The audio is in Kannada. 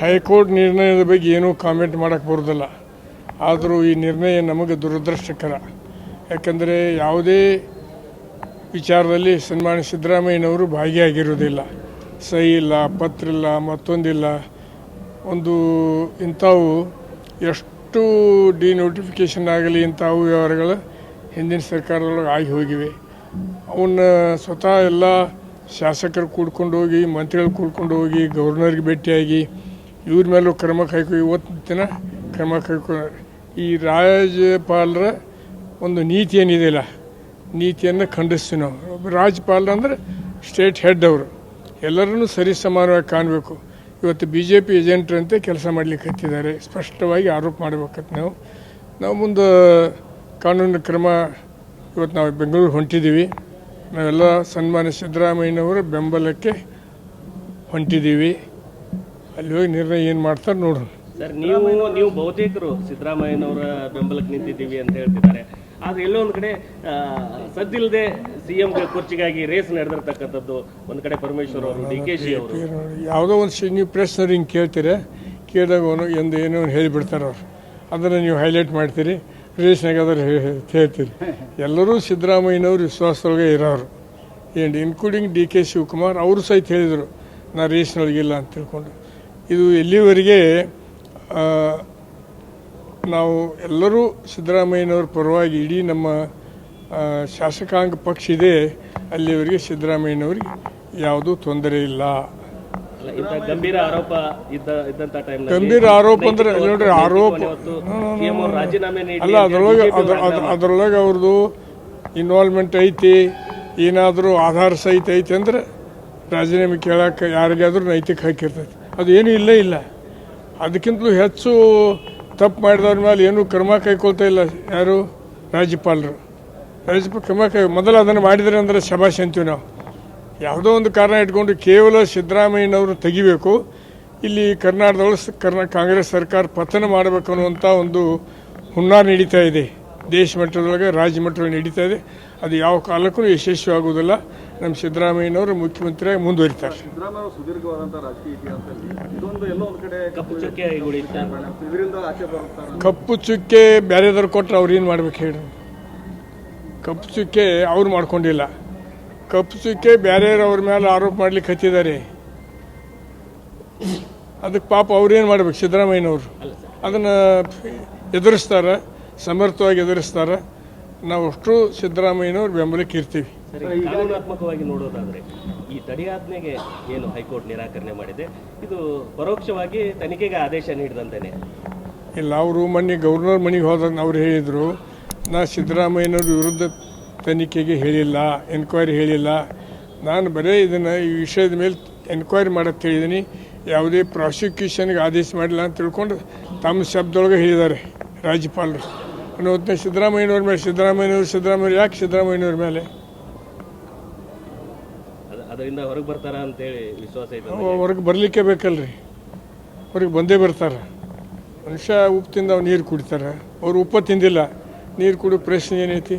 ಹೈಕೋರ್ಟ್ ನಿರ್ಣಯದ ಬಗ್ಗೆ ಏನೂ ಕಾಮೆಂಟ್ ಮಾಡೋಕ್ಕೆ ಬರೋದಿಲ್ಲ. ಆದರೂ ಈ ನಿರ್ಣಯ ನಮಗೆ ದುರದೃಷ್ಟಕರ. ಯಾಕಂದರೆ ಯಾವುದೇ ವಿಚಾರದಲ್ಲಿ ಸನ್ಮಾನ್ಯ ಸಿದ್ದರಾಮಯ್ಯನವರು ಭಾಗಿಯಾಗಿರುವುದಿಲ್ಲ. ಸಹಿ ಇಲ್ಲ ಪತ್ರ ಇಲ್ಲ ಮತ್ತೊಂದಿಲ್ಲ. ಒಂದು ಇಂಥವು ಎಷ್ಟು ಡಿನೋಟಿಫಿಕೇಷನ್ ಆಗಲಿ ಇಂಥವು ವ್ಯವಹಾರಗಳು ಹಿಂದಿನ ಸರ್ಕಾರದೊಳಗೆ ಆಗಿ ಹೋಗಿವೆ. ಅವನ್ನ ಸ್ವತಃ ಎಲ್ಲ ಶಾಸಕರು ಕೂಡ್ಕೊಂಡು ಹೋಗಿ, ಮಂತ್ರಿಗಳು ಕೂಡ್ಕೊಂಡು ಹೋಗಿ, ಗವರ್ನರ್ಗೆ ಭೇಟಿಯಾಗಿ ಇವ್ರ ಮೇಲೂ ಕ್ರಮ ಕೈಕೊ ಇವತ್ತು ದಿನ ಕ್ರಮ ಕೈಕೊ ಈ ರಾಜ್ಯಪಾಲರ ಒಂದು ನೀತಿ ಏನಿದೆಯಲ್ಲ ನೀತಿಯನ್ನು ಖಂಡಿಸ್ತೀವಿ ನಾವು. ರಾಜ್ಯಪಾಲರು ಅಂದರೆ ಸ್ಟೇಟ್ ಹೆಡ್ ಅವರು. ಎಲ್ಲರನ್ನೂ ಸರಿ ಸಮಾನವಾಗಿ ಕಾಣಬೇಕು. ಇವತ್ತು ಬಿ ಜೆ ಪಿ ಏಜೆಂಟ್ರಂತೆ ಕೆಲಸ ಮಾಡಲಿಕ್ಕೆ ಹತ್ತಿದ್ದಾರೆ. ಸ್ಪಷ್ಟವಾಗಿ ಆರೋಪ ಮಾಡಬೇಕಂತ ನಾವು. ನಾವು ಮುಂದೆ ಕಾನೂನು ಕ್ರಮ ಇವತ್ತು ನಾವು ಬೆಂಗಳೂರು ಹೊಂಟಿದ್ದೀವಿ. ನಾವೆಲ್ಲ ಸನ್ಮಾನ್ಯ ಸಿದ್ದರಾಮಯ್ಯನವರ ಬೆಂಬಲಕ್ಕೆ ಹೊಂಟಿದ್ದೀವಿ. ಅಲ್ಲಿ ಹೋಗಿ ನಿರ್ಣಯ ಏನು ಮಾಡ್ತಾರೆ ನೋಡ್ರಿ ಸರ್ ನೀವು ನೀವು ಬಹುತೇಕರು ಸಿದ್ದರಾಮಯ್ಯನವರ ಬೆಂಬಲಕ್ಕೆ ನಿಂತಿದ್ದೀವಿ ಅಂತ ಹೇಳ್ತಿದ್ದಾರೆ. ಆದ್ರೆ ಎಲ್ಲೋ ಒಂದು ಕಡೆ ಸದ್ದಿಲ್ಲದೆ ಸಿ ಸಿಎಂ ಕುರ್ಚಿಗಾಗಿ ರೇಸ್ ನಡೆದಿರ್ತಕ್ಕಂಥದ್ದು ಒಂದು ಕಡೆ ಪರಮೇಶ್ವರ್ ಅವರು ಡಿ ಕೆ ಶಿ ಅವರು. ಯಾವುದೋ ಒಂದು ಸಿ ನೀವು ಪ್ರೆಸ್ನವ್ರು ಹಿಂಗೆ ಕೇಳ್ತೀರ ಕೇಳಿದಾಗ ಅವನು ಎಂದು ಏನೋ ಒಂದು ಹೇಳಿಬಿಡ್ತಾರೆ ಅವ್ರು. ಅದನ್ನು ನೀವು ಹೈಲೈಟ್ ಮಾಡ್ತೀರಿ ರೇಸ್ನಾಗ ಅದ್ರ ಹೇಳ್ತೀರಿ. ಎಲ್ಲರೂ ಸಿದ್ದರಾಮಯ್ಯನವರು ವಿಶ್ವಾಸದೊಳಗೆ ಇರೋರು. ಏನು ಇನ್ಕ್ಲೂಡಿಂಗ್ ಡಿ ಕೆ ಶಿವಕುಮಾರ್ ಅವರು ಸಹಿತ ಹೇಳಿದರು ನಾ ರೇಸ್ನೊಳಗಿಲ್ಲ ಅಂತ ತಿಳ್ಕೊಂಡು. ಇದು ಎಲ್ಲಿವರೆಗೆ ನಾವು ಎಲ್ಲರೂ ಸಿದ್ದರಾಮಯ್ಯನವ್ರ ಪರವಾಗಿ ಇಡೀ ನಮ್ಮ ಶಾಸಕಾಂಗ ಪಕ್ಷ ಇದೆ ಅಲ್ಲಿವರೆಗೆ ಸಿದ್ದರಾಮಯ್ಯನವ್ರಿಗೆ ಯಾವುದೂ ತೊಂದರೆ ಇಲ್ಲ. ಗಂಭೀರ ಆರೋಪ ಗಂಭೀರ ಆರೋಪ ಅಂದ್ರೆ ನೋಡ್ರಿ ಆರೋಪ ಅಲ್ಲ ಅದರೊಳಗೆ ಅದ್ರ ಅದ್ರ- ಅದರೊಳಗೆ ಅವ್ರದ್ದು ಇನ್ವಾಲ್ವ್ಮೆಂಟ್ ಐತಿ ಏನಾದರೂ ಆಧಾರ ಸಹಿತ ಐತಿ ಅಂದ್ರೆ ರಾಜೀನಾಮೆ ಕೇಳಕ್ಕೆ ಯಾರಿಗಾದ್ರೂ ನೈತಿಕ ಹಾಕಿರ್ತೈತಿ ಅದು ಏನೂ ಇಲ್ಲೇ ಇಲ್ಲ. ಅದಕ್ಕಿಂತಲೂ ಹೆಚ್ಚು ತಪ್ಪು ಮಾಡಿದವ್ರ ಮೇಲೆ ಏನೂ ಕ್ರಮ ಕೈಕೊಳ್ತಾ ಇಲ್ಲ ಯಾರು? ರಾಜ್ಯಪಾಲರು. ರಾಜ್ಯಪಾಲ ಕ್ರಮ ಕೈ, ಮೊದಲು ಅದನ್ನು ಮಾಡಿದರೆ ಅಂದ್ರೆ ಶಬಾಷ್ ಅಂತೀವಿ ನಾವು. ಯಾವುದೋ ಒಂದು ಕಾರಣ ಇಟ್ಕೊಂಡು ಕೇವಲ ಸಿದ್ದರಾಮಯ್ಯನವರು ತೆಗಿಬೇಕು. ಇಲ್ಲಿ ಕರ್ನಾಟಕದೊಳಗೆ ಕರ್ನಾ, ಕಾಂಗ್ರೆಸ್ ಸರ್ಕಾರ ಪತನ ಮಾಡಬೇಕು ಅನ್ನುವಂಥ ಒಂದು ಹುನ್ನಾರ ನಡೀತಾ ಇದೆ. ದೇಶ ಮಟ್ಟದೊಳಗೆ ರಾಜ್ಯ ಮಟ್ಟದಲ್ಲಿ ನಡೀತಾ ಇದೆ. ಅದು ಯಾವ ಕಾಲಕ್ಕೂ ಯಶಸ್ವಿ ಆಗುವುದಿಲ್ಲ ನಮ್ಮ ಸಿದ್ದರಾಮಯ್ಯನವರು ಮುಖ್ಯಮಂತ್ರಿಯಾಗಿ ಮುಂದುವರಿತಾರೆ. ಕಪ್ಪು ಚುಕ್ಕೆ ಬೇರೆದವ್ರು ಕೊಟ್ಟರೆ ಅವ್ರು ಏನು ಮಾಡ್ಬೇಕು ಹೇಳಿ. ಕಪ್ಪು ಚುಕ್ಕೆ ಅವ್ರು ಮಾಡ್ಕೊಂಡಿಲ್ಲ. ಕಪ್ಪು ಚುಕ್ಕೆ ಬೇರೆಯವ್ರ ಮೇಲೆ ಆರೋಪ ಮಾಡ್ಲಿಕ್ಕೆ ಹತ್ತಿದ್ದಾರೆ. ಅದಕ್ಕೆ ಪಾಪ ಅವ್ರೇನು ಮಾಡ್ಬೇಕು ಸಿದ್ದರಾಮಯ್ಯನವರು? ಅದನ್ನು ಎದುರಿಸ್ತಾರೆ. ಸಮರ್ಥವಾಗಿ ಎದುರಿಸ್ತಾರೆ. ನಾವು ಅಷ್ಟು ಸಿದ್ದರಾಮಯ್ಯನವ್ರ ಬೆಂಬಲಕ್ಕೆ ಇರ್ತೀವಿ. ಕಾನೂನಾತ್ಮಕವಾಗಿ ನೋಡೋದಾದ್ರೆ ಈ ತಡೆಯಾಜ್ಞೆಗೆ ಏನು ಹೈಕೋರ್ಟ್ ನಿರಾಕರಣೆ ಮಾಡಿದೆ ಇದು ಪರೋಕ್ಷವಾಗಿ ತನಿಖೆಗೆ ಆದೇಶ ನೀಡಿದಂತೆ ಇಲ್ಲ ಅವರು ಮೊನ್ನೆ ಗವರ್ನರ್ ಮನೆಗೆ ಹೋದಾಗ ಅವ್ರು ಹೇಳಿದರು ನಾ ಸಿದ್ದರಾಮಯ್ಯನವ್ರ ವಿರುದ್ಧ ತನಿಖೆಗೆ ಹೇಳಿಲ್ಲ ಎನ್ಕ್ವೈರಿ ಹೇಳಿಲ್ಲ. ನಾನು ಬರೀ ಇದನ್ನು ಈ ವಿಷಯದ ಮೇಲೆ ಎನ್ಕ್ವೈರಿ ಮಾಡಕ್ಕೆ ಹೇಳಿದ್ದೀನಿ ಯಾವುದೇ ಪ್ರಾಸಿಕ್ಯೂಷನ್ಗೆ ಆದೇಶ ಮಾಡಿಲ್ಲ ಅಂತ ತಿಳ್ಕೊಂಡು ತಮ್ಮ ಶಬ್ದೊಳಗೆ ಹೇಳಿದ್ದಾರೆ ರಾಜ್ಯಪಾಲರು. ಅನ್ನೋ ಹೊತ್ತಿನಾಗ ಸಿದ್ದರಾಮಯ್ಯನವ್ರ ಮೇಲೆ ಸಿದ್ದರಾಮಯ್ಯನವ್ರು ಸಿದ್ದರಾಮಯ್ಯ ಯಾಕೆ ಸಿದ್ದರಾಮಯ್ಯನವ್ರ ಮೇಲೆ? ಅದ- ಅದರಿಂದ ಹೊರಗೆ ಬರ್ತಾರ ಅಂತೇಳಿ ವಿಶ್ವಾಸ ಇದೆ ಹೊರಗೆ ಬರಲಿಕ್ಕೆ ಬೇಕಲ್ರಿ. ಹೊರಗೆ ಬಂದೇ ಬರ್ತಾರೆ. ಮನುಷ್ಯ ಉಪ್ಪು ತಿಂದ ಅವ್ರು ನೀರು ಕುಡಿತಾರೆ. ಅವ್ರು ಉಪ್ಪು ತಿಂದಿಲ್ಲ. ನೀರು ಕುಡಿಯೋ ಪ್ರಶ್ನೆ ಏನೈತಿ?